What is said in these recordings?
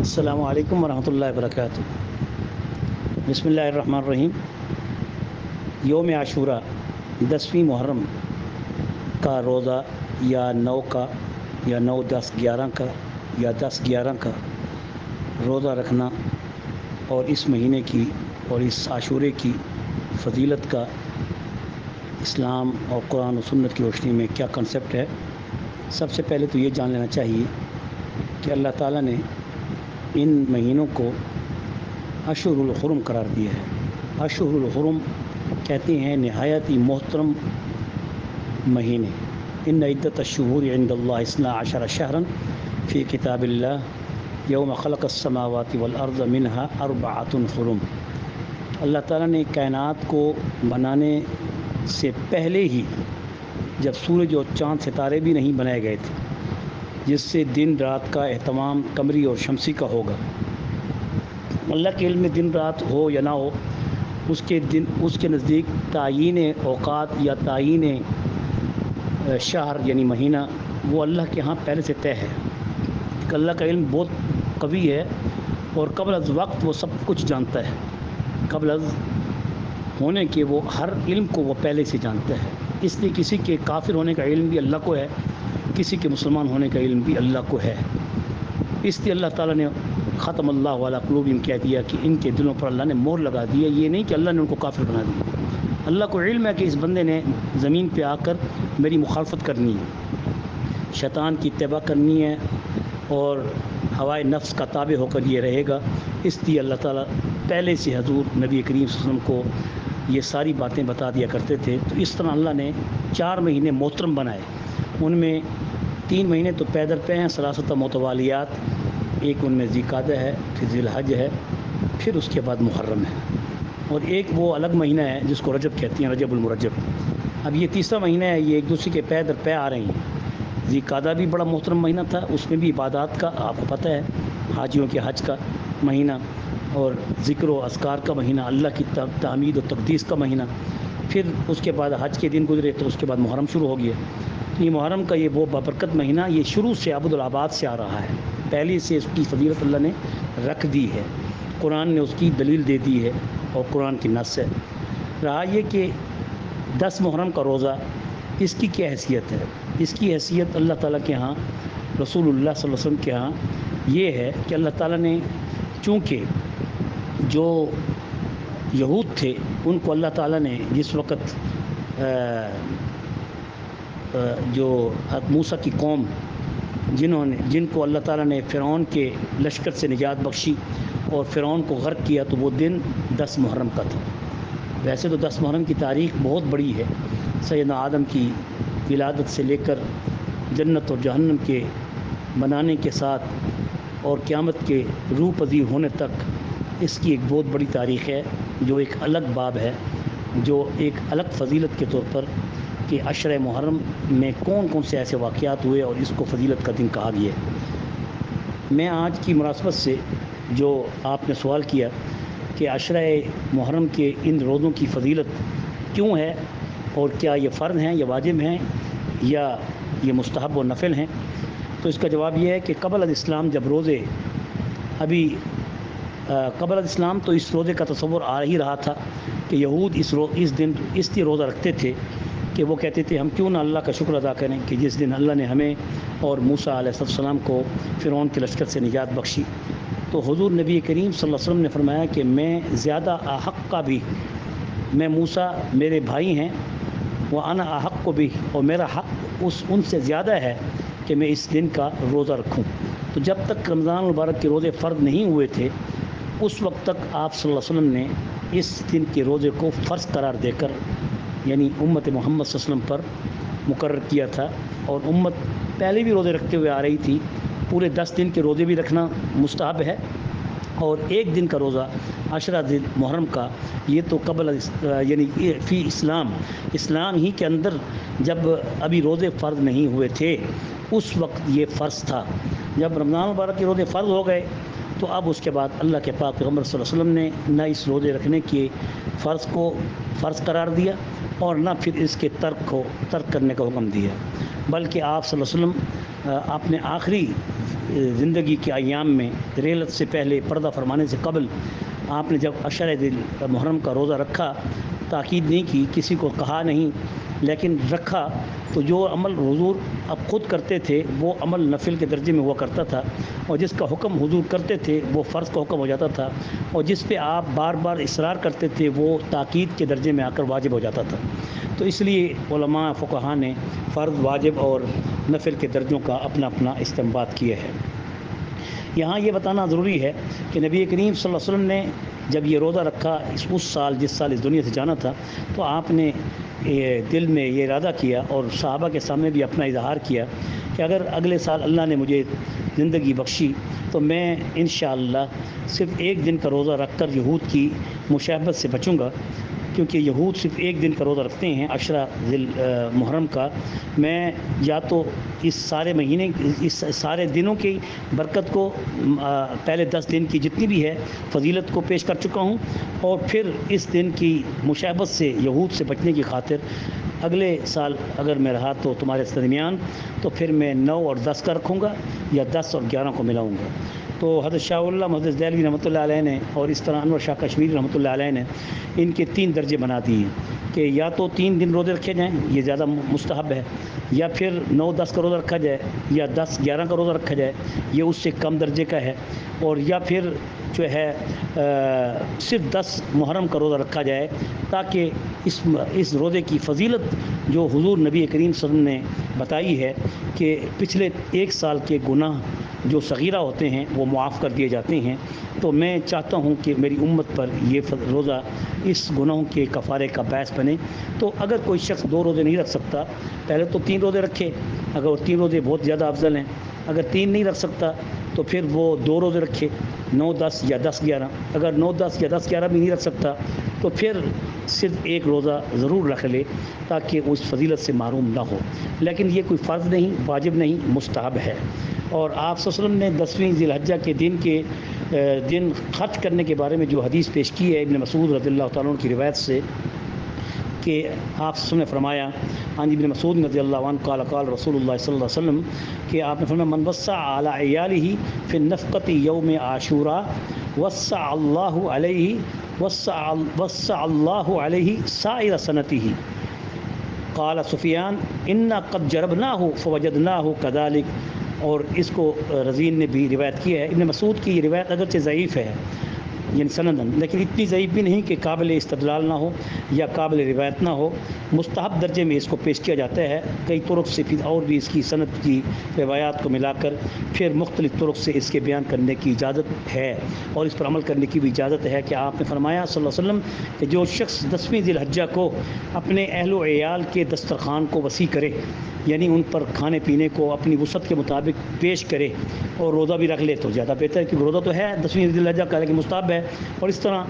السلام علیکم ورحمۃ اللہ وبرکاتہ۔ بسم اللہ الرحمن الرحیم۔ یوم عاشورہ، دسویں محرم کا روزہ، یا نو کا، یا نو دس گیارہ کا، یا دس گیارہ کا روزہ رکھنا اور اس مہینے کی اور اس عاشورے کی فضیلت کا اسلام اور قرآن و سنت کی روشنی میں کیا کنسپٹ ہے۔ سب سے پہلے تو یہ جان لینا چاہیے کہ اللہ تعالیٰ نے ان مہینوں کو اشہر الحرم قرار دیا ہے۔ اشہر الحرم کہتے ہیں نہایت ہی محترم مہینے۔ ان عدت الشہور عند اللہ اسنا عشر شہرن فی کتاب اللہ یوم خلق السماوات والارض منها اربعۃ حرم۔ اللہ تعالیٰ نے کائنات کو بنانے سے پہلے ہی جب سورج اور چاند ستارے بھی نہیں بنائے گئے تھے جس سے دن رات کا اہتمام قمری اور شمسی کا ہوگا۔ اللہ کے علم میں دن رات ہو یا نہ ہو، اس کے دن، اس کے نزدیک تعین اوقات یا تعین شہر یعنی مہینہ، وہ اللہ کے ہاں پہلے سے طے ہے۔ کہ اللہ کا علم بہت قوی ہے اور قبل از وقت وہ سب کچھ جانتا ہے۔ قبل از ہونے کے وہ ہر علم کو وہ پہلے سے جانتا ہے۔ اس لیے کسی کے کافر ہونے کا علم بھی اللہ کو ہے۔ کسی کے مسلمان ہونے کا علم بھی اللہ کو ہے۔ اس لیے اللہ تعالیٰ نے ختم اللہ والا قلوب ان کہہ دیا کہ ان کے دلوں پر اللہ نے مور لگا دیا یہ نہیں کہ اللہ نے ان کو کافر بنا دیا۔ اللہ کو علم ہے کہ اس بندے نے زمین پہ آ کر میری مخالفت کرنی ہے۔ شیطان کی اتباع کرنی ہے اور ہوائے نفس کا تابع ہو کر یہ رہے گا۔ اس لیے اللہ تعالیٰ پہلے سے حضور نبی کریم صلی اللہ علیہ وسلم کو یہ ساری باتیں بتا دیا کرتے تھے۔ تو اس طرح اللہ نے چار مہینے محترم بنائے۔ ان میں تین مہینے تو پیدل پہ ہیں سلاست متوالیات، ایک ان میں ذیقادہ ہے، پھر ذی الحج ہے، پھر اس کے بعد محرم ہے۔ اور ایک وہ الگ مہینہ ہے جس کو رجب کہتی ہیں، رجب المرجب۔ اب یہ تیسرا مہینہ ہے، یہ ایک دوسرے کے پے در پے آ رہی ہیں۔ ذیقادہ بھی بڑا محترم مہینہ تھا، اس میں بھی عبادات کا، آپ کو پتہ ہے، حاجیوں کے حج کا مہینہ اور ذکر و اذکار کا مہینہ، اللہ کی تعمید و تقدیس کا مہینہ۔ پھر اس کے بعد حج کے دن گزرے تو اس کے بعد محرم شروع ہو گیا۔ یہ محرم کا یہ وہ بابرکت مہینہ یہ شروع سے عبد الآباد سے آ رہا ہے۔ پہلے سے اس کی فضیلت اللہ نے رکھ دی ہے۔ قرآن نے اس کی دلیل دے دی ہے اور قرآن کی نص ہے۔ رہا یہ کہ دس محرم کا روزہ اس کی کیا حیثیت ہے؟ اس کی حیثیت اللہ تعالیٰ کے ہاں رسول اللہ صلی اللہ علیہ وسلم کے ہاں یہ ہے کہ اللہ تعالیٰ نے چونکہ جو یہود تھے، ان کو اللہ تعالیٰ نے جس وقت جو موسیٰ کی قوم، جنہوں نے، جن کو اللہ تعالیٰ نے فرعون کے لشکر سے نجات بخشی اور فرعون کو غرق کیا، تو وہ دن دس محرم کا تھا۔ ویسے تو دس محرم کی تاریخ بہت بڑی ہے۔ سیدنا آدم کی ولادت سے لے کر جنت اور جہنم کے بنانے کے ساتھ اور قیامت کے روح پذیر ہونے تک اس کی ایک بہت بڑی تاریخ ہے، جو ایک الگ باب ہے، جو ایک الگ فضیلت کے طور پر کہ عشرہ محرم میں کون کون سے ایسے واقعات ہوئے اور اس کو فضیلت کا دن کہا گیا میں آج کی مناسبت سے جو آپ نے سوال کیا کہ عشرہ محرم کے ان روزوں کی فضیلت کیوں ہے اور کیا یہ فرض ہیں یا واجب ہیں یا یہ مستحب و نفل ہیں، تو اس کا جواب یہ ہے کہ قبل الاسلام جب روزے، ابھی قبل الاسلام تو اس روزے کا تصور آ ہی رہا تھا کہ یہود اس رو، اس دن، اس لیے روزہ رکھتے تھے۔ کہ وہ کہتے تھے، ہم کیوں نہ اللہ کا شکر ادا کریں کہ جس دن اللہ نے ہمیں اور موسیٰ علیہ السلام کو فرعون کے لشکر سے نجات بخشی۔ تو حضور نبی کریم صلی اللہ علیہ وسلم نے فرمایا کہ میں زیادہ احق کا بھی، میں موسیٰ میرے بھائی ہیں، وہ انا احق کو بھی، اور میرا حق اس ان سے زیادہ ہے کہ میں اس دن کا روزہ رکھوں۔ تو جب تک رمضان المبارک کے روزے فرض نہیں ہوئے تھے، اس وقت تک آپ صلی اللہ علیہ وسلم نے اس دن کے روزے کو فرض قرار دے کر یعنی امت محمد صلی اللہ علیہ وسلم پر مقرر کیا تھا اور امت پہلے بھی روزے رکھتے ہوئے آ رہی تھی۔ پورے دس دن کے روزے بھی رکھنا مستحب ہے۔ اور ایک دن کا روزہ عشرہ دن محرم کا، یہ تو قبل یعنی فی اسلام اسلام ہی کے اندر جب ابھی روزے فرض نہیں ہوئے تھے، اس وقت یہ فرض تھا۔ جب رمضان مبارک کے روزے فرض ہو گئے، تو اب اس کے بعد اللہ کے پاک پیغمبر صلی اللہ علیہ وسلم نے نہ اس روزے رکھنے کے فرض کو فرض قرار دیا۔ اور نہ پھر اس کے ترک کو ترک کرنے کا حکم دیا۔ بلکہ آپ صلی اللہ علیہ وسلم اپنے آخری زندگی کے ایام میں ریلت سے پہلے پردہ فرمانے سے قبل آپ نے جب اشر دل محرم کا روزہ رکھا، تاکید نہیں کی، کسی کو کہا نہیں لیکن رکھا تو جو عمل حضور اب خود کرتے تھے، وہ عمل نفل کے درجے میں ہوا کرتا تھا اور جس کا حکم حضور کرتے تھے، وہ فرض کا حکم ہو جاتا تھا اور جس پہ آپ بار بار اصرار کرتے تھے، وہ تاکید کے درجے میں آ کر واجب ہو جاتا تھا۔ تو اس لیے علماء فقہ نے فرض، واجب اور نفل کے درجوں کا اپنا اپنا استعمال کیا ہے۔ یہاں یہ بتانا ضروری ہے کہ نبی کریم صلی اللہ علیہ وسلم نے جب یہ روزہ رکھا، اس اس سال، جس سال اس دنیا سے جانا تھا، تو آپ نے یہ دل میں یہ ارادہ کیا اور صحابہ کے سامنے بھی اپنا اظہار کیا کہ اگر اگلے سال اللہ نے مجھے زندگی بخشی، تو میں انشاءاللہ صرف ایک دن کا روزہ رکھ کر یہود کی مشابت سے بچوں گا۔ کیونکہ یہود صرف ایک دن کا روزہ رکھتے ہیں، عشرہ ذل محرم کا۔ میں یا تو اس سارے مہینے، اس سارے دنوں کی برکت کو پہلے دس دن کی جتنی بھی ہے، فضیلت کو پیش کر چکا ہوں۔ اور پھر اس دن کی مشابت سے یہود سے بچنے کی خاطر اگلے سال اگر میں رہا تو تمہارے درمیان، تو پھر میں نو اور دس کا رکھوں گا یا دس اور گیارہ کو ملاؤں گا۔ تو حضرت شاہ اللہ محدث دہلوی رحمۃ اللہ علیہ نے اور اس طرح انور شاہ کشمیری رحمۃ اللہ علیہ نے ان کے تین درجے بنا دیے کہ یا تو تین دن روزے رکھے جائیں، یہ زیادہ مستحب ہے، یا پھر نو دس کا روزہ رکھا جائے، یا دس گیارہ کا روزہ رکھا جائے، یہ اس سے کم درجے کا ہے اور یا پھر جو ہے صرف دس محرم کا روزہ رکھا جائے تاکہ اس اس روزے کی فضیلت جو حضور نبی کریم صلی اللہ علیہ وسلم نے بتائی ہے کہ پچھلے ایک سال کے گناہ جو صغیرہ ہوتے ہیں وہ معاف کر دیے جاتے ہیں۔ تو میں چاہتا ہوں کہ میری امت پر یہ روزہ اس گناہوں کے کفارے کا باعث بنے۔ تو اگر کوئی شخص دو روزے نہیں رکھ سکتا، پہلے تو تین روزے رکھے۔ اگر وہ تین روزے بہت زیادہ افضل ہیں، اگر تین نہیں رکھ سکتا تو پھر وہ دو روزے رکھے۔ نو دس یا دس گیارہ۔ اگر نو دس یا دس گیارہ بھی نہیں رکھ سکتا تو پھر صرف ایک روزہ ضرور رکھ لے تاکہ اس فضیلت سے معروم نہ ہو۔ لیکن یہ کوئی فرض نہیں، واجب نہیں، مستحب ہے۔ اور آپ وسلم نے دسویں ذی الحجہ کے دن کے دن خرچ کرنے کے بارے میں جو حدیث پیش کی ہے، ابن مسعود رضی اللہ تعالیٰ کی روایت سے، کہ آپ نے فرمایا ہاں جی ابن مسعود رضی اللہ عنہ، قال قال رسول اللہ صلی اللہ علیہ وسلم، کہ آپ نے فرمایا، من وسع اعلیٰ عیالی فی نفقت یوم عاشورہ، وسع اللہ علیہ وسع اللہ علیہ سائر صنعتی ہی قال سفیان، انا قد جربناہ فوجدناہ کدالک اور اس کو رضین نے بھی روایت کی ہے۔ ابن مسعود کی یہ روایت اگرچہ ضعیف ہے یعنی سندن۔ لیکن اتنی ضعیف بھی نہیں کہ قابل استدلال نہ ہو یا قابل روایت نہ ہو۔ مستحب درجے میں اس کو پیش کیا جاتا ہے۔ کئی طرق سے پھر اور بھی اس کی صنعت کی روایات کو ملا کر پھر مختلف طرق سے اس کے بیان کرنے کی اجازت ہے۔ اور اس پر عمل کرنے کی بھی اجازت ہے کہ آپ نے فرمایا صلی اللہ علیہ وسلم کہ جو شخص دسویں ذی الحجہ کو اپنے اہل و عیال کے دسترخوان کو وسیع کرے یعنی ان پر کھانے پینے کو اپنی وسعت کے مطابق پیش کرے اور روزہ بھی رکھ لے تو زیادہ بہتر ہے، کیونکہ روزہ تو ہے، دسویں عید الحجہ کا لیکن مستحب ہے۔ اور اس طرح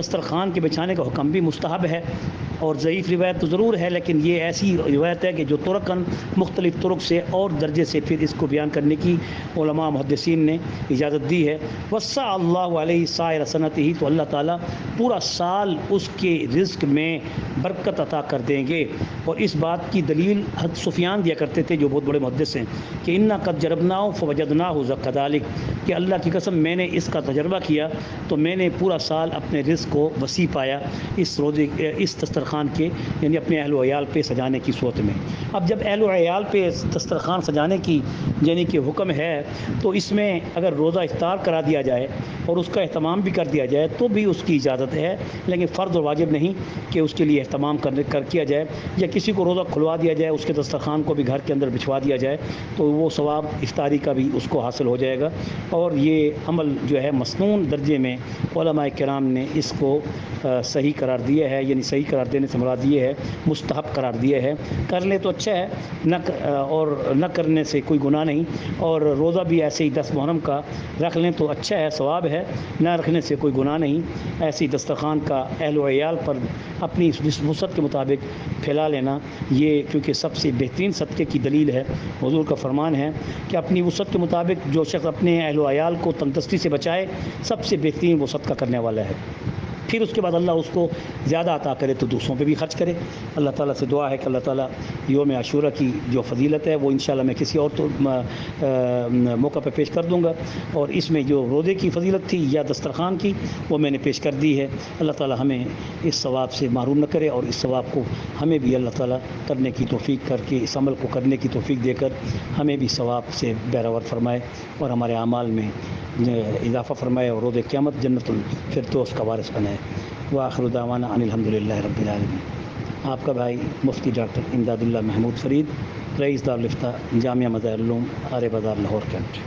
دسترخوان کے بچھانے کا حکم بھی مستحب ہے۔ اور ضعیف روایت تو ضرور ہے، لیکن یہ ایسی روایت ہے کہ جو ترکن مختلف طرق سے اور درجے سے پھر اس کو بیان کرنے کی علماء، محدثین نے اجازت دی ہے۔ وسع اللہ علیہ سائر صنعت ہی تو اللہ تعالیٰ پورا سال اس کے رزق میں برکت عطا کر دیں گے۔ اور اس بات کی دلیل حد سفیان دیا کرتے تھے، جو بہت بڑے محدث ہیں، کہ انا قد جربنا ہو فوجدنا ہو ذکالک کہ اللہ کی قسم، میں نے اس کا تجربہ کیا تو میں نے پورا سال اپنے رزق کو وسیع پایا اس روزے، اس دسترخوان کے یعنی اپنے اہل و عیال پہ سجانے کی صورت میں۔ اب جب اہل و عیال پہ دسترخوان سجانے کی یعنی کہ حکم ہے، تو اس میں اگر روزہ افطار کرا دیا جائے اور اس کا اہتمام بھی کر دیا جائے، تو بھی اس کی اجازت ہے لیکن فرض و واجب نہیں کہ اس کے لیے اہتمام کرنے کر کیا جائے یا کسی کو روزہ کھلوا دیا جائے، اس کے دسترخوان کو بھی گھر کے اندر بچھوا دیا جائے، تو وہ ثواب افطاری کا بھی اس کو حاصل ہو جائے گا۔ اور یہ عمل جو ہے مصنون درجے میں علماء کرام نے اس کو صحیح قرار دیا ہے یعنی صحیح قرار دینے سے مراد یہ ہے، مستحب قرار دیا ہے۔ کر لیں تو اچھا ہے، نہ اور نہ کرنے سے کوئی گناہ نہیں۔ اور روزہ بھی ایسے ہی دس محرم کا رکھ لیں تو اچھا ہے، ثواب ہے، نہ رکھنے سے کوئی گناہ نہیں۔ ایسی دسترخوان کا اہل و عیال پر اپنی وسعت کے مطابق پھیلا لینا، یہ کیونکہ سب سے بہترین صدقے کی دلیل ہے۔ حضور کا فرمان ہے کہ اپنی وسعت کے مطابق جو شخص اپنے اہل و عیال کو تندرستی سے بچائے، سب سے بہترین وہ صدقہ کرنے والا ہے۔ پھر اس کے بعد اللہ اس کو زیادہ عطا کرے تو دوسروں پہ بھی خرچ کرے۔ اللہ تعالیٰ سے دعا ہے کہ اللہ تعالیٰ یوم عاشورہ کی جو فضیلت ہے وہ انشاءاللہ میں کسی اور تو موقع پہ پیش کر دوں گا۔ اور اس میں جو روزے کی فضیلت تھی یا دسترخوان کی وہ میں نے پیش کر دی ہے۔ اللہ تعالیٰ ہمیں اس ثواب سے معروم نہ کرے اور اس ثواب کو ہمیں بھی اللہ تعالیٰ کرنے کی توفیق کر کے، اس عمل کو کرنے کی توفیق دے کر ہمیں بھی ثواب سے بیراور فرمائے اور ہمارے اعمال میں اضافہ فرمائے اور روز قیامت جنت الفردوس کا وارث بنائے۔ وآخر دعوانا عن الحمد للہ رب العالمین۔ آپ کا بھائی مفتی ڈاکٹر امداد اللہ محمود فرید، رئیس دارالفتہ جامعہ مظاہر العلوم آر بازار لاہور کینٹ